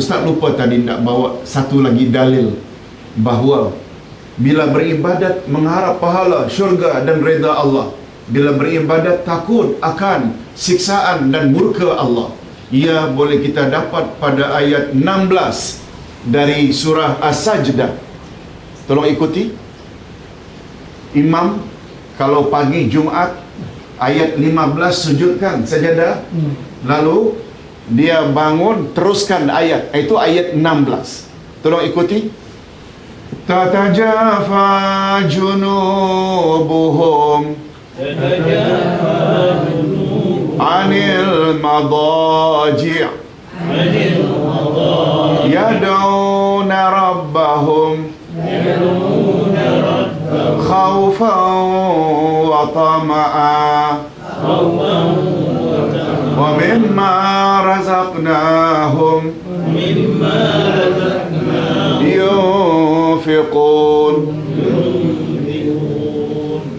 Ustaz lupa tadi nak bawa satu lagi dalil bahawa bila beribadat mengharap pahala syurga dan reda Allah. Bila beribadat takut akan siksaan dan murka Allah. Ia boleh kita dapat pada ayat 16 dari surah As-Sajdah. Tolong ikuti. Imam kalau pagi Jumaat ayat 15 sujudkan sajadah. Lalu dia bangun teruskan ayat. Itu ayat 16. Tolong ikuti. Tatajafa junubuhum anil madaji' yad'una rabbahum khawfan wa tama'a wa mimma razaqnahum yunfiqun.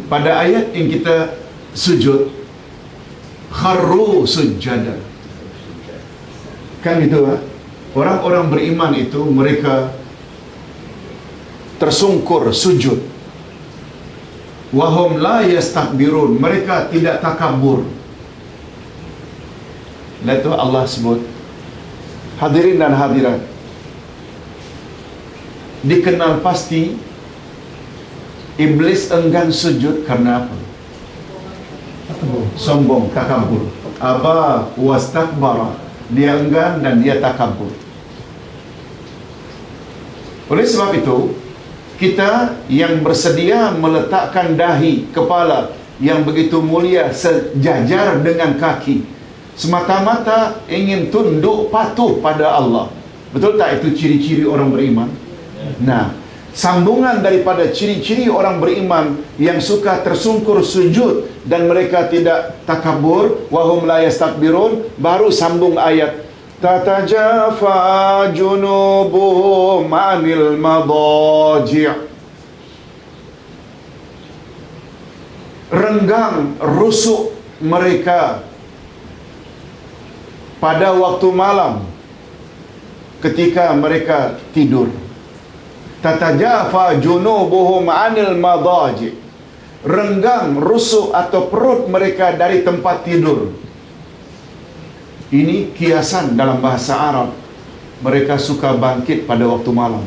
Pada ayat yang kita sujud kharru sujada. Kan itu ha? orang-orang beriman itu mereka tersungkur sujud. Wahum la yastakbirun. Mereka tidak takabur Lalu Allah sebut hadirin dan hadirat dikenal pasti iblis enggan sujud karena apa? Sombong takabur aba wastakbara dia enggan dan dia takabur oleh sebab itu kita yang bersedia meletakkan dahi kepala yang begitu mulia sejajar dengan kaki semata-mata ingin tunduk patuh pada Allah. Betul tak itu ciri-ciri orang beriman? Nah sambungan daripada ciri-ciri orang beriman yang suka tersungkur sujud dan mereka tidak takabur wahum la yastakbirun baru sambung ayat tatajafa junubuhum anil madaji' renggang rusuk mereka pada waktu malam ketika mereka tidur. Tatajafa junubuhum anil madaji. Renggang rusuk atau perut mereka dari tempat tidur. Ini kiasan dalam bahasa Arab. Mereka suka bangkit pada waktu malam.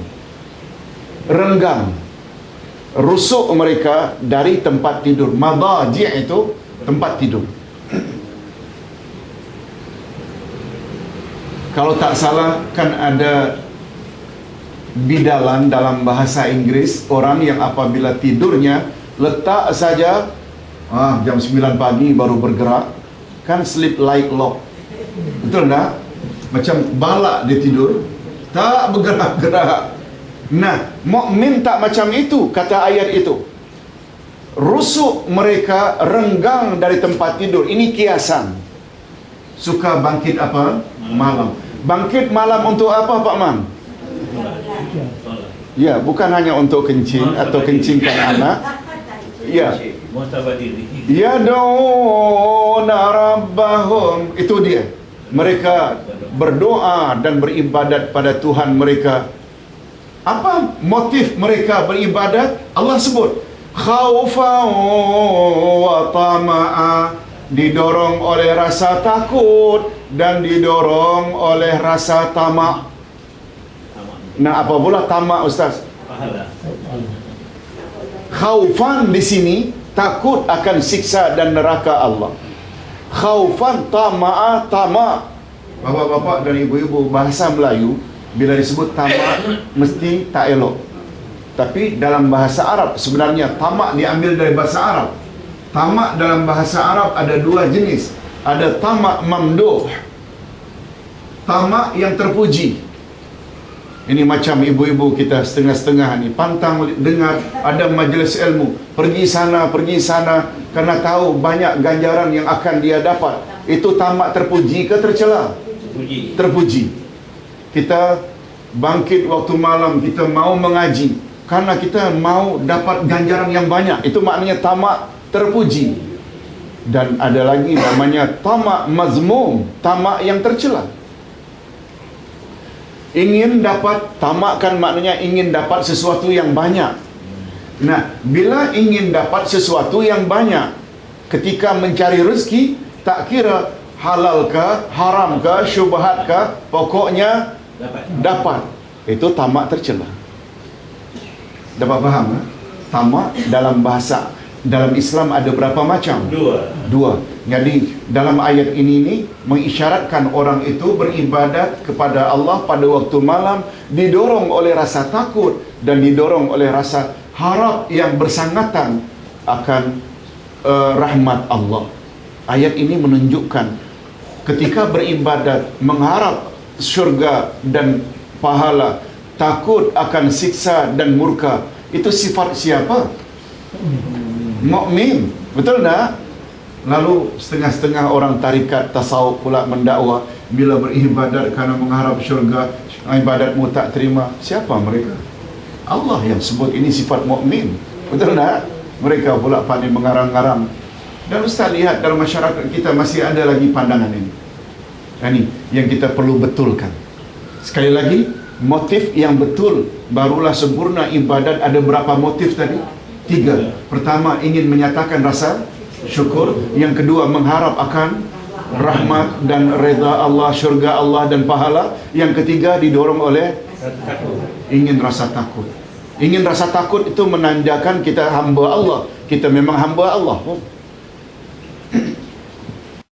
Renggang rusuk mereka dari tempat tidur. Madaji itu tempat tidur kalau tak salah kan ada bidalan dalam bahasa Inggeris orang yang apabila tidurnya letak saja ah, jam 9 pagi baru bergerak kan sleep like lock betul tak? macam balak dia tidur tak bergerak-gerak. Nah mukmin tak macam itu kata ayat itu. Rusuk mereka renggang dari tempat tidur. Ini kiasan. Suka bangkit apa? malam bangkit malam untuk apa Pak Man? Ya, bukan hanya untuk kencing atau kencingkan anak. Ya. Ya da'una rabbahum. Itu dia. Mereka berdoa dan beribadat pada Tuhan mereka. Apa motif mereka beribadat? Allah sebut. Khawfan wa tama'a. Didorong oleh rasa takut dan didorong oleh rasa tamak. Nah, apa pula tamak Ustaz? Khaufan di sini takut akan siksa dan neraka Allah. Khaufan tama'a tamak. Bapak-bapak dan ibu-ibu bahasa Melayu bila disebut tamak mesti tak elok. Tapi dalam bahasa Arab sebenarnya tamak diambil dari bahasa Arab. Tamak dalam bahasa Arab ada dua jenis. Ada tamak mamduh. Tamak yang terpuji. Ini macam ibu-ibu kita setengah-setengah ni pantang dengar ada majlis ilmu, pergi sana, pergi sana kerana tahu banyak ganjaran yang akan dia dapat. Itu tamak terpuji ke tercela? Puji. Terpuji. Kita bangkit waktu malam, kita mau mengaji karena kita mau dapat ganjaran yang banyak. Itu maknanya tamak terpuji. Dan ada lagi namanya tamak mazmum, tamak yang tercela. ingin dapat tamakkan maknanya ingin dapat sesuatu yang banyak nah bila ingin dapat sesuatu yang banyak ketika mencari rezeki tak kira halal ke haram ke syubhat ke pokoknya Dapat. dapat itu tamak tercela dapat faham tak? tamak dalam bahasa dalam Islam ada berapa macam Dua. Dua. Jadi dalam ayat ini ni mengisyaratkan orang itu beribadat kepada Allah pada waktu malam didorong oleh rasa takut dan didorong oleh rasa harap yang bersangatan akan uh, rahmat Allah. Ayat ini menunjukkan ketika beribadat mengharap syurga dan pahala, takut akan siksa dan murka. Itu sifat siapa? Mukmin. Betul tak? Lalu setengah-setengah orang tarikat tasawuf pula mendakwa bila beribadat kerana mengharap syurga, ibadatmu tak terima. Siapa mereka? Allah yang sebut ini sifat mukmin. Betul tak? Mereka pula pandai mengarang-arang. Dan Ustaz lihat dalam masyarakat kita masih ada lagi pandangan ini. Ini yang kita perlu betulkan. Sekali lagi, motif yang betul barulah sempurna ibadat ada berapa motif tadi? Tiga. Pertama, ingin menyatakan rasa syukur. Yang kedua, mengharap akan rahmat dan reda Allah, syurga Allah dan pahala. Yang ketiga, didorong oleh ingin rasa takut. Ingin rasa takut itu menandakan kita hamba Allah. Kita memang hamba Allah. Oh,